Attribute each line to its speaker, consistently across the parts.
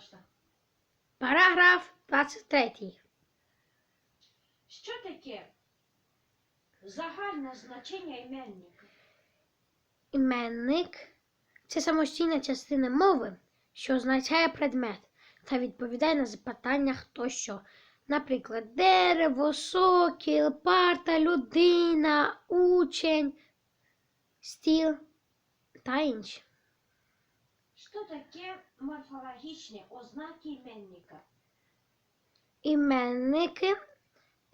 Speaker 1: Башта.
Speaker 2: Параграф 23.
Speaker 1: Що таке загальне значення іменника?
Speaker 2: Іменник це самостійна частина мови, що означає предмет та відповідає на запитання хто що. Наприклад, дерево, сокіл, парта, людина, учень, стіл та інші.
Speaker 1: Що таке морфологічні ознаки іменника?
Speaker 2: Іменники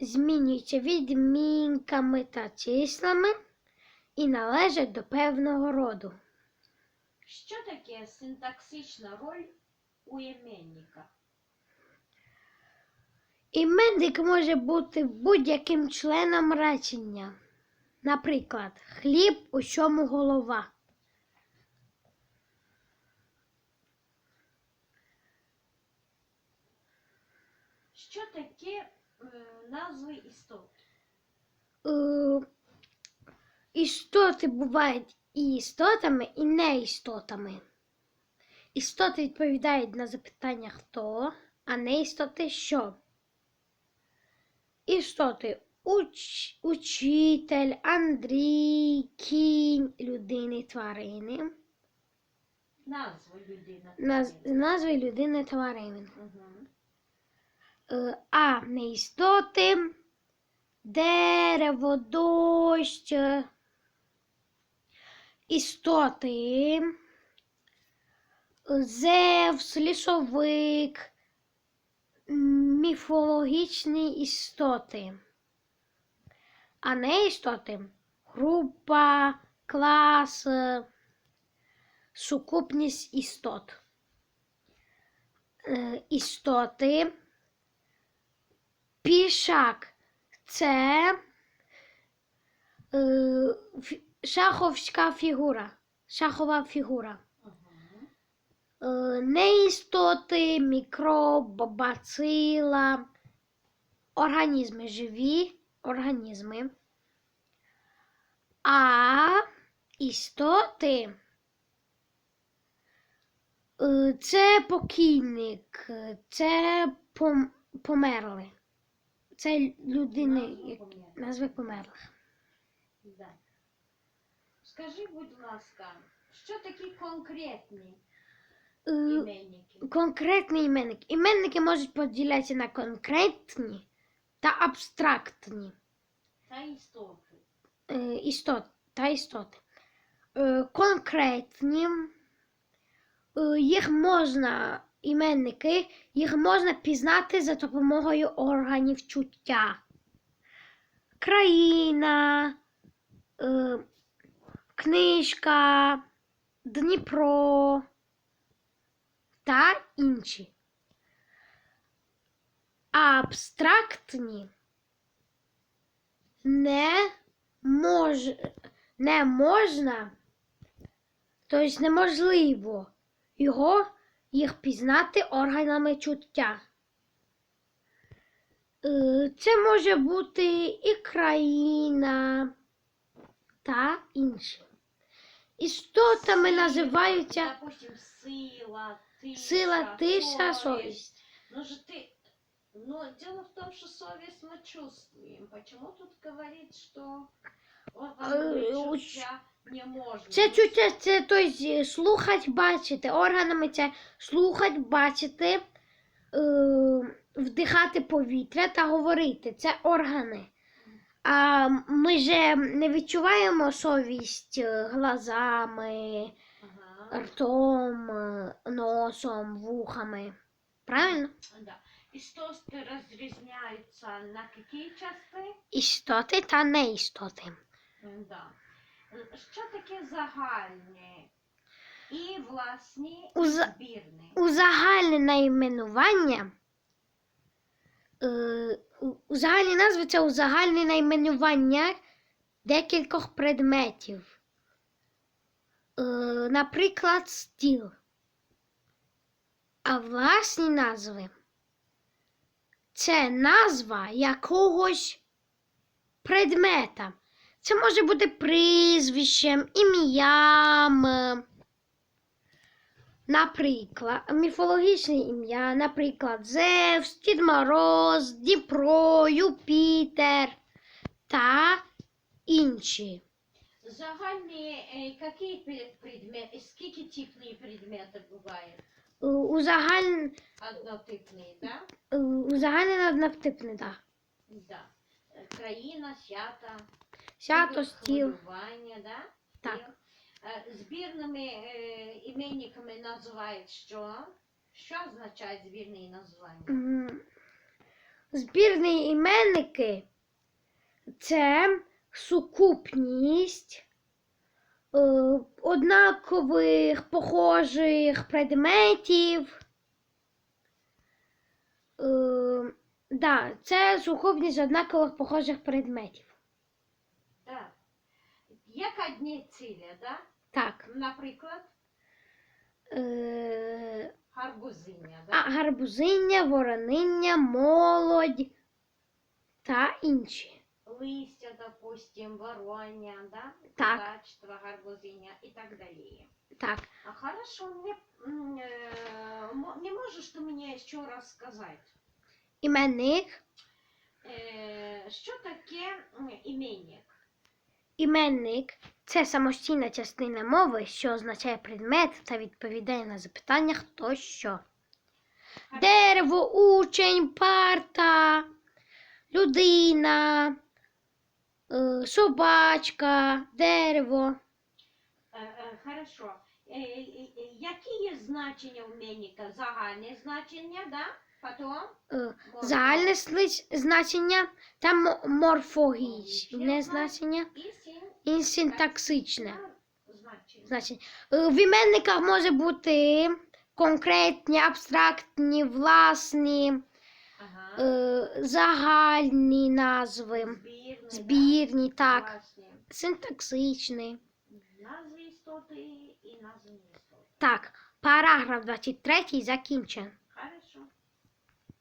Speaker 2: змінюються відмінками та числами і належать до певного роду.
Speaker 1: Що таке синтаксична роль у іменника?
Speaker 2: Іменник може бути будь-яким членом речення. Наприклад, хліб, у чому голова.
Speaker 1: Що таке е, назви істот?
Speaker 2: Е, Істоти бувають і істотами, і неістотами. Істоти відповідають на запитання хто, а неістоти що. Істоти уч, учитель, Андрій, кінь, людини, тварини.
Speaker 1: Назви людина.
Speaker 2: Наз, назви людини тварини.
Speaker 1: Угу.
Speaker 2: Е, А неістоти, дерево, дощ, істоти, Зевс, лісовик, міфологічні істоти. А неістоти група, клас, сукупність істот. Е, Істоти. Пішак це шаховська фігура. Шахова фігура. Е, неістоти, мікроб, бацила, організми, живі організми. А істоти е, це покійник, е, це померли. Це людини,
Speaker 1: Назви померлих. Да. Скажи, будь ласка, що такі конкретні
Speaker 2: Е,
Speaker 1: іменники?
Speaker 2: Конкретний іменник. Іменники можуть поділятися на конкретні та абстрактні
Speaker 1: Та істоти.
Speaker 2: е, істот, та істоти. Е, конкретні е, їх можна, іменники, їх можна пізнати за допомогою органів чуття. Країна, е, книжка, Дніпро та інші. Абстрактні не мож, не можна, тобто неможливо його їх пізнати органами чуття. Е, Це може бути і країна та інші. Істотами
Speaker 1: Сила,
Speaker 2: називаються
Speaker 1: Допустим, сила, тиша,
Speaker 2: сила, тиша, совість.
Speaker 1: Ну же ты... Но дело в том, что совесть мы чувствуем. Почему тут говорит, что органы
Speaker 2: Э, уч-
Speaker 1: чувства не можно?
Speaker 2: Це чуття, це тобто, слухать, бачити. Органами це слухать, бачити, е, вдихати повітря та говорити. Це органи. А ми же не відчуваємо совість е, глазами,
Speaker 1: Ага,
Speaker 2: ртом, е, носом, вухами. Правильно?
Speaker 1: да. Истоты разрезняются на какие части?
Speaker 2: Істоти та неістоти.
Speaker 1: Да. Е, Що таке загальне? І власні, збірні.
Speaker 2: Узагальне найменування. Узагальні назви це узагальне найменування декількох предметів. Е, наприклад, стіл. А власні назви це назва якогось предмета. Це може бути прізвищем, ім'ям. Наприклад, міфологічне ім'я, наприклад, Зевс, Дід Мороз, Дніпро, Юпітер та інші.
Speaker 1: Загальні, е, які предмети, скільки типні предмети бувають?
Speaker 2: Е, Узагаль...
Speaker 1: Однотипні, да?
Speaker 2: е, Узагальнено однотипне, так.
Speaker 1: Да. Країна, свята,
Speaker 2: Свято, стіл.
Speaker 1: да?
Speaker 2: Так.
Speaker 1: Е, Збірними е, іменниками називають що? Що означає збірні названня?
Speaker 2: Збірні іменники це сукупність е, однакових, похожих предметів. Да, це сукупність однакових похожих предметів.
Speaker 1: Так. Як одні цілі, да?
Speaker 2: Так.
Speaker 1: Наприклад,
Speaker 2: Е,
Speaker 1: гарбузиня,
Speaker 2: а,
Speaker 1: да?
Speaker 2: гарбузиння, ворониння, молодь та інші.
Speaker 1: листя, допустим, воронья, да?
Speaker 2: Так.
Speaker 1: Качество, гарбузиня и так далее.
Speaker 2: Так.
Speaker 1: А хорошо, мне, м, э, мо- не можешь ты мне еще раз сказать,
Speaker 2: Іменник.
Speaker 1: э, що таке м, іменник?
Speaker 2: Іменник це самостійна частина мови, що означає предмет та відповідає на запитання хто що. Дерево, учень, парта, людина, е, собачка, дерево.
Speaker 1: Е, е, Хорошо. Які є значення іменника? Загальне значення, да? Потім
Speaker 2: Е, Загальне значення та мо- морфологічне значення
Speaker 1: і син-
Speaker 2: і синтаксичне
Speaker 1: значення.
Speaker 2: значення. Е, В іменниках може бути конкретні, абстрактні, власні,
Speaker 1: Ага.
Speaker 2: е, загальні назви,
Speaker 1: Збірне, да?
Speaker 2: збірні, так,
Speaker 1: Власне.
Speaker 2: синтаксичні.
Speaker 1: Назви істоти і назви істоти.
Speaker 2: Так, параграф 23 закінчен.